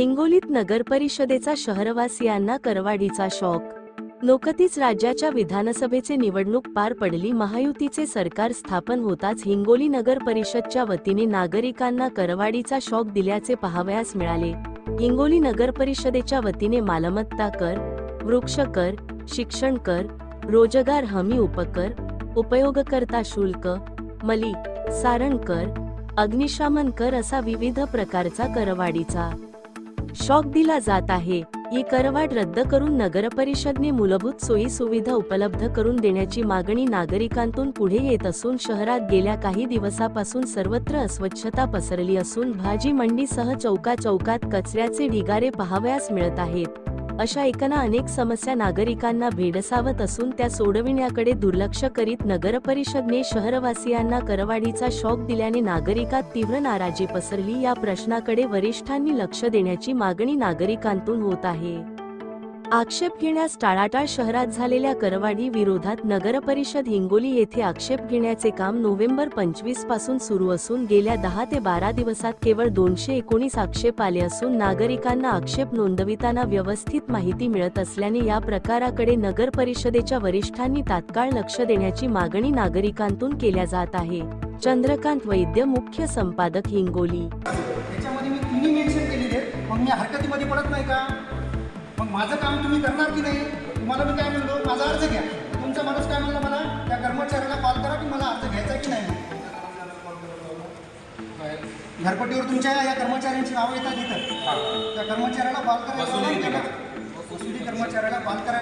हिंगोलीत नगरपरिषदेचा शहरवासियांना करवाढीचा शॉक. नुकतीच राज्याच्या विधानसभेचे निवडणूक पार पडली. महायुतीचे सरकार स्थापन होताच हिंगोली नगर परिषदच्या वतीने नागरिकांना करवाढीचा शॉक दिल्याचे पाहावयास मिळाले. हिंगोली नगर परिषदेच्या वतीने मालमत्ता कर वृक्ष कर शिक्षण कर रोजगार हमी उपकर उपयोगकर्ता शुल्क मली सारण कर अग्निशामन कर असा विविध प्रकारचा करवाढीचा शॉक दिला जात आहे. ही करवाढ रद्द करून नगरपरिषदने मूलभूत सोयी सुविधा उपलब्ध करून देण्याची मागणी नागरिकांतून पुढे येत असून शहरात गेल्या काही दिवसापासून सर्वत्र अस्वच्छता पसरली असून भाजी मंडीसह चौका चौकात कचऱ्याचे ढिगारे पाहावयास मिळत आहेत. अशा एकना अनेक समस्या नागरिकांना भेडसावत असून त्या सोडविण्याकडे दुर्लक्ष करीत नगरपरिषदने शहरवासियांना करवाढीचा शॉक दिल्याने नागरिकात तीव्र नाराजी पसरली. या प्रश्नाकडे वरिष्ठांनी लक्ष देण्याची मागणी नागरिकांतून होत आहे. आक्षेप घेण्यास टाळाटाळ शहरात झालेल्या करवाढी विरोधात नगरपरिषद हिंगोली येथे आक्षेप घेण्याचे काम नोव्हेंबर पंचवीसपासून सुरू असून गेल्या दहा ते बारा दिवसात केवळ दोनशे एकोणीस आक्षेप आले असून नागरिकांना आक्षेप नोंदविताना व्यवस्थित माहिती मिळत असल्याने या प्रकाराकडे नगर परिषदेच्या वरिष्ठांनी तात्काळ लक्ष देण्याची मागणी नागरिकांतून केल्या जात आहे. चंद्रकांत वैद्य मुख्य संपादक हिंगोली. मग माझं काम तुम्ही करणार की नाही? तुम्हाला मी काय म्हणलो? माझा अर्ज घ्या. तुमचा माणूस काय म्हणला मला? त्या कर्मचाऱ्याला कॉल करा की मला अर्ज घ्यायचा की नाही? घरपट्टीवर तुमच्या या कर्मचाऱ्यांची नावं येतात तिथं त्या कर्मचाऱ्याला कॉल करायला कर्मचाऱ्याला कॉल करायला